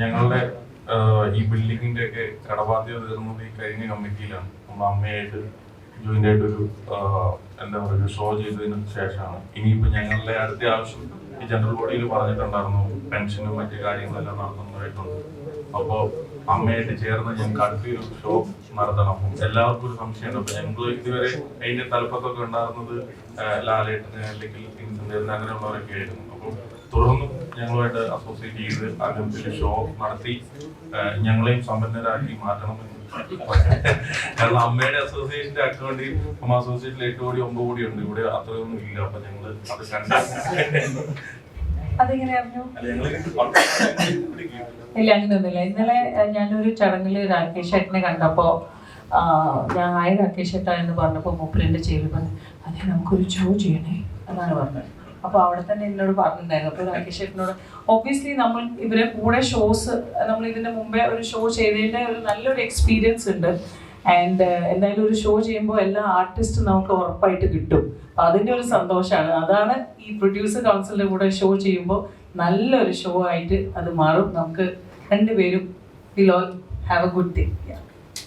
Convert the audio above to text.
ഞങ്ങളുടെ ഈ ബിൽഡിങ്ങിന്റെ ഒക്കെ കടബാധ്യത തീർന്നത് ഈ കഴിഞ്ഞ കമ്മിറ്റിയിലാണ്. നമ്മൾ അമ്മയായിട്ട് ജോയിന്റ് ആയിട്ട് ഒരു എന്താ പറയുക ഷോ ചെയ്തതിന് ശേഷമാണ്. ഇനിയിപ്പോ ഞങ്ങളുടെ അടുത്ത ആവശ്യം ഈ ജനറൽ ബോഡിയിൽ പറഞ്ഞിട്ടുണ്ടായിരുന്നു പെൻഷനും മറ്റു കാര്യങ്ങളെല്ലാം നടത്തുന്നതായിട്ടുണ്ട്. അപ്പോ അമ്മയായിട്ട് ചേർന്ന് ഞങ്ങൾക്ക് അടുത്തൊരു ഷോ നടത്തണം. എല്ലാവർക്കും ഒരു സംശയമുണ്ട്. അപ്പൊ ഞങ്ങൾ ഇതുവരെ അതിന്റെ തലപ്പത്തൊക്കെ ഉണ്ടായിരുന്നത് ലാലേട്ടന് അല്ലെങ്കിൽ അങ്ങനെയുള്ളവരൊക്കെ ആയിരുന്നു. അപ്പം തുടർന്നും ഞങ്ങളുമായിട്ട് അസോസിയേറ്റ് ചെയ്ത് അങ്ങനത്തെ ഒരു ഷോ നടത്തി ഞങ്ങളെയും സമ്പന്നരാക്കി മാറ്റണമെന്ന് കാരണം അമ്മയുടെ അസോസിയേഷന്റെ അക്കൗണ്ടിൽ അമ്മ അസോസിയേഷനിൽ എട്ട് കോടി ഒമ്പത് കോടി ഉണ്ട്. ഇവിടെ അത്രയൊന്നും ഇല്ല. അപ്പൊ ഞങ്ങൾ അത് കണ്ട ഇല്ല അങ്ങനെയൊന്നുമില്ല ഇന്നലെ ഞാനൊരു ചടങ്ങിൽ രാകേഷ് ഏട്ടനെ കണ്ടപ്പോ ഞാൻ ആയ രാകേഷ് ഏട്ടാ എന്ന് പറഞ്ഞപ്പോൾ മൂപ്പിലെ ചെയ്ത്. പറഞ്ഞു അതെ നമുക്കൊരു ഷോ ചെയ്യണേ എന്നാണ് പറഞ്ഞത്. അപ്പോൾ അവിടെ തന്നെ എന്നോട് പറഞ്ഞിട്ടുണ്ടായിരുന്നു. അപ്പോൾ രാകേഷ് ഏട്ടനോട് ഒബ്വിയസ്ലി നമ്മൾ ഇവരെ കൂടെ ഷോസ് നമ്മൾ ഇതിന്റെ മുമ്പേ ഒരു ഷോ ചെയ്തതിന്റെ ഒരു നല്ലൊരു എക്സ്പീരിയൻസ് ഉണ്ട്. ആൻഡ് എന്തായാലും ഒരു ഷോ ചെയ്യുമ്പോൾ എല്ലാ ആർട്ടിസ്റ്റും നമുക്ക് ഉറപ്പായിട്ട് കിട്ടും. അപ്പൊ അതിന്റെ ഒരു സന്തോഷമാണ് അതാണ് ഈ പ്രൊഡ്യൂസർ കൗൺസിലിന്റെ കൂടെ ഷോ ചെയ്യുമ്പോൾ നല്ലൊരു ഷോ ആയിട്ട് അത് മാറും. നമുക്ക് രണ്ടുപേരും will all have a good thing